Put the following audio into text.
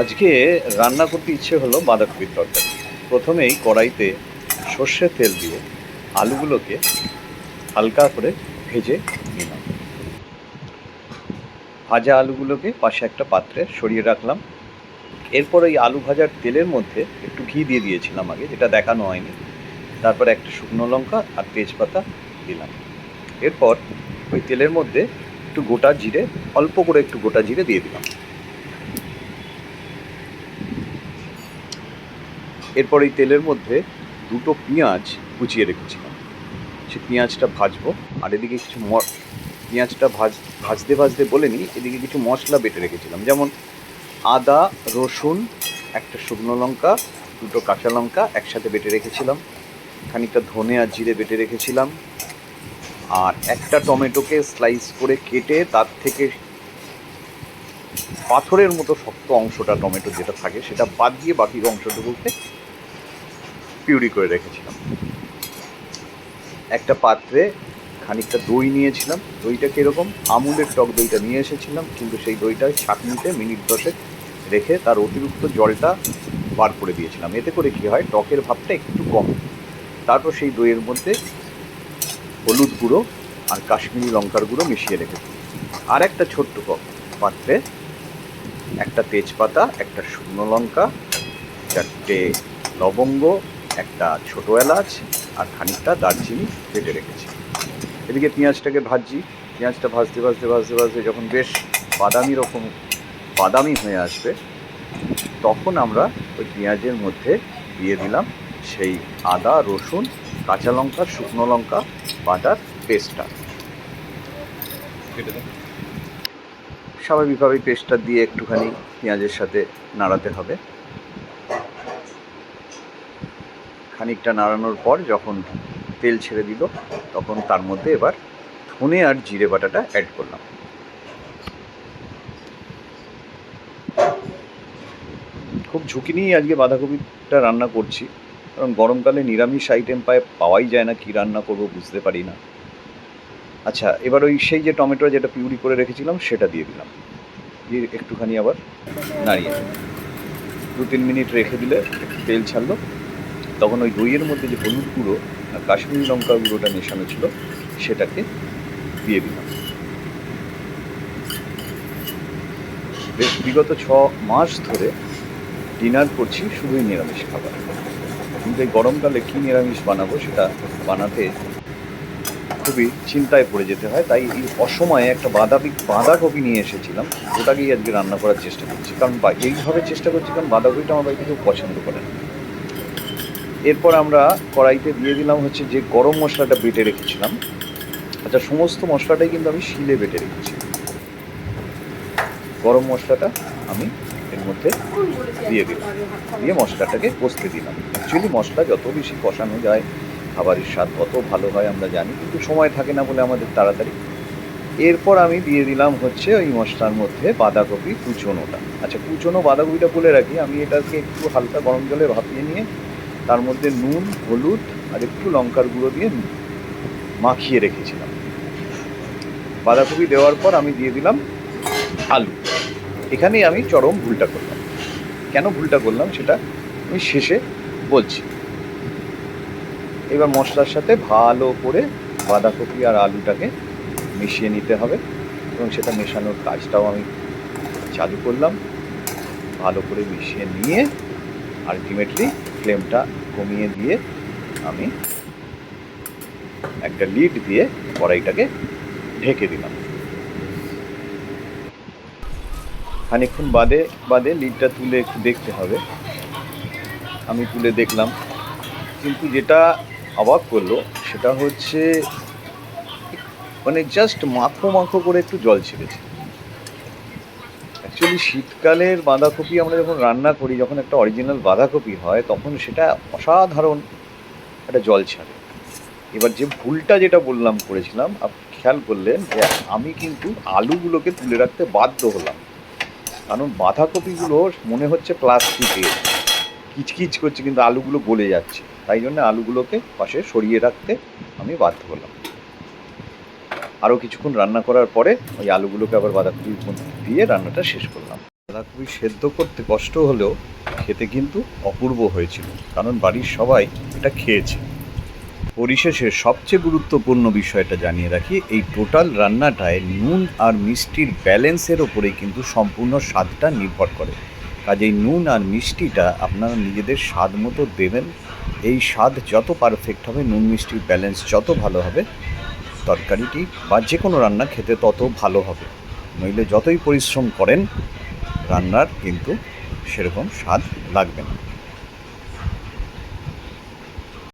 আজকে রান্না করতে ইচ্ছে হলো বাঁধাকপির তরকারি। প্রথমেই কড়াইতে সর্ষের তেল দিয়ে আলুগুলোকে হালকা করে ভেজে নিলাম। ভাজা আলুগুলোকে পাশে একটা পাত্রে সরিয়ে রাখলাম। এরপর ওই আলু ভাজার তেলের মধ্যে একটু ঘি দিয়ে দিয়েছিলাম আগে, যেটা দেখানো হয়নি। তারপর একটা শুকনো লঙ্কা আর তেজপাতা দিলাম। এরপর ওই তেলের মধ্যে একটু গোটা জিরে, অল্প করে একটু গোটা জিরে দিয়ে দিলাম। এরপর এই তেলের মধ্যে দুটো পেঁয়াজ কুচিয়ে রেখেছিলাম। সে পেঁয়াজটা ভাজবো, আর এদিকে কিছু পেঁয়াজটা ভাজ, ভাজতে ভাজতে বলে নিই এদিকে কিছু মশলা বেটে রেখেছিলাম। যেমন আদা, রসুন, একটা শুকনো লঙ্কা, দুটো কাঁচা লঙ্কা একসাথে বেটে রেখেছিলাম। খানিকটা ধনে আর জিরে বেটে রেখেছিলাম। আর একটা টমেটোকে স্লাইস করে কেটে তার থেকে পাথরের মতো শক্ত অংশটা টমেটো যেটা থাকে সেটা বাদ দিয়ে বাকি অংশটুকুকে পিউরি করে রেখেছিলাম। একটা পাত্রে খানিকটা দই নিয়েছিলাম। দইটা কীরকম? আমুলের টক দইটা নিয়ে এসেছিলাম, কিন্তু সেই দইটা ছাঁকনিতে মিনিট দশেক রেখে তার অতিরিক্ত জলটা বার করে দিয়েছিলাম। এতে করে কী হয়, টকের ভাবটা একটু কম। তারপর সেই দইয়ের মধ্যে হলুদ গুঁড়ো আর কাশ্মীরি লঙ্কার গুঁড়ো মিশিয়ে রেখেছি। আর একটা ছোট্ট পাত্রে একটা তেজপাতা, একটা শুকনো লঙ্কা চারটে লবঙ্গ একটা ছোট এলাচ আর খানিকটা দারচিনি কেটে রেখেছি। এদিকে পেঁয়াজটাকে ভাজছি। পেঁয়াজটা ভাজতে ভাজতে ভাজতে ভাজতে যখন বেশ বাদামি রকম বাদামি হয়ে আসবে তখন আমরা ওই পেঁয়াজের মধ্যে দিয়ে দিলাম সেই আদা রসুন কাঁচা লঙ্কা শুকনো লঙ্কা বাটার পেস্টটা। স্বাভাবিকভাবে পেস্টটা দিয়ে একটুখানি পেঁয়াজের সাথে নাড়াতে হবে। খানিকটা নাড়ানোর পর যখন তেল ছেড়ে দিল, তখন তার মধ্যে এবার ধনে আর জিরে বাটাটা অ্যাড করলাম। খুব ঝুঁকি নিয়েই আজকে বাঁধাকপিটা রান্না করছি, কারণ গরমকালে নিরামিষ আইটেম পায় পাওয়াই যায় না, কি রান্না করব বুঝতে পারি না। আচ্ছা এবার ওই সেই যে টমেটো যেটা পিউরি করে রেখেছিলাম, সেটা দিয়ে দিলাম। দিয়ে একটুখানি আবার নাড়িয়ে দু তিন মিনিট রেখে দিলে তেল ছাড়লো। তখন ওই দইয়ের মধ্যে যে হলুদ গুঁড়ো আর কাশ্মীরি লঙ্কা গুঁড়োটা মেশানো ছিল, সেটাকে দিয়ে দিলাম। বেশ, বিগত ছ মাস ধরে ডিনার করছি শুধুই নিরামিষ খাবার। কিন্তু এই গরমকালে কী নিরামিষ বানাবো সেটা বানাতে খুবই চিন্তায় পড়ে যেতে হয়। তাই এই অসময়ে একটা বাঁধাকপি বাঁধাকপি নিয়ে এসেছিলাম, ওটাকেই আজকে রান্না করার চেষ্টা করছি। কারণ এইভাবে চেষ্টা করছি, কারণ বাঁধাকপিটা আমার বাড়িতে কেউ পছন্দ করে না। এরপর আমরা কড়াইতে দিয়ে দিলাম হচ্ছে যে গরম মশলাটা বেটে রেখেছিলাম। আচ্ছা সমস্ত মশলাটাই কিন্তু আমি শিলে বেটে রেখেছি। গরম মশলাটা আমি এর মধ্যে দিয়ে দিলাম। দিয়ে মশলাটাকে কষতে দিলাম। অ্যাকচুয়ালি মশলা যত বেশি কষানো যায়, খাবারের স্বাদ তত ভালো হয়, আমরা জানি, কিন্তু সময় থাকে না বলে আমাদের তাড়াতাড়ি। এরপর আমি দিয়ে দিলাম হচ্ছে ওই মশলার মধ্যে বাঁধাকপি কুচোনোটা। আচ্ছা কুচোনো বাঁধাকপিটা বলে রাখি, আমি এটাকে একটু হালকা গরম জলে ভাপিয়ে নিয়ে তার মধ্যে নুন, হলুদ আর একটু লঙ্কার গুঁড়ো দিয়ে মাখিয়ে রেখেছিলাম। বাঁধাকপি দেওয়ার পর আমি দিয়ে দিলাম আলু। এখানেই আমি চরম ভুলটা করলাম। কেন ভুলটা করলাম সেটা আমি শেষে বলছি। এবার মশলার সাথে ভালো করে বাঁধাকপি আর আলুটাকে মিশিয়ে নিতে হবে এবং সেটা মেশানোর কাজটাও আমি চালু করলাম। ভালো করে মিশিয়ে নিয়ে আলটিমেটলি ফ্লেমটা কমিয়ে দিয়ে আমি একটা লিড দিয়ে কড়াইটাকে ঢেকে দিলাম। খানিকক্ষণ বাদে বাদে লিডটা তুলে একটু দেখতে হবে। আমি তুলে দেখলাম। কিন্তু যেটা অবাক করল, সেটা হচ্ছে মানে জাস্ট মাখো মাখো করে একটু জল ছেড়েছে। অ্যাকচুয়ালি শীতকালের বাঁধাকপি আমরা যখন রান্না করি, যখন একটা অরিজিনাল বাঁধাকপি হয়, তখন সেটা অসাধারণ একটা জল ছাড়ে। এবার যে ভুলটা যেটা বললাম, করেছিলাম আপনি খেয়াল করলেন যে আমি কিন্তু আলুগুলোকে তুলে রাখতে বাধ্য হলাম। কারণ বাঁধাকপিগুলো মনে হচ্ছে প্লাস্টিকের, কিচকিচ করছে, কিন্তু আলুগুলো গলে যাচ্ছে। তাই জন্য আলুগুলোকে পাশে সরিয়ে রাখতে আমি বাধ্য হলাম। আরও কিছুক্ষণ রান্না করার পরে ওই আলুগুলোকে আবার বাঁধাকপির মধ্যে দিয়ে রান্নাটা শেষ করলাম। বাঁধাকপি সেদ্ধ করতে কষ্ট হলেও খেতে কিন্তু অপূর্ব হয়েছিল, কারণ বাড়ির সবাই এটা খেয়েছে। পরিশেষে সবচেয়ে গুরুত্বপূর্ণ বিষয়টা জানিয়ে রাখি, এই টোটাল রান্নাটায় নুন আর মিষ্টির ব্যালেন্সের ওপরেই কিন্তু সম্পূর্ণ স্বাদটা নির্ভর করে। কাজেই নুন আর মিষ্টিটা আপনারা নিজেদের স্বাদ মতো দেবেন। এই স্বাদ যত পারফেক্ট হবে, নুন মিষ্টির ব্যালেন্স যত ভালো হবে তরকারিটি বা যে কোনো রান্না খেতে তত ভালো হবে। নইলে যতই পরিশ্রম করেন, রান্নার কিন্তু সেরকম স্বাদ লাগবে না।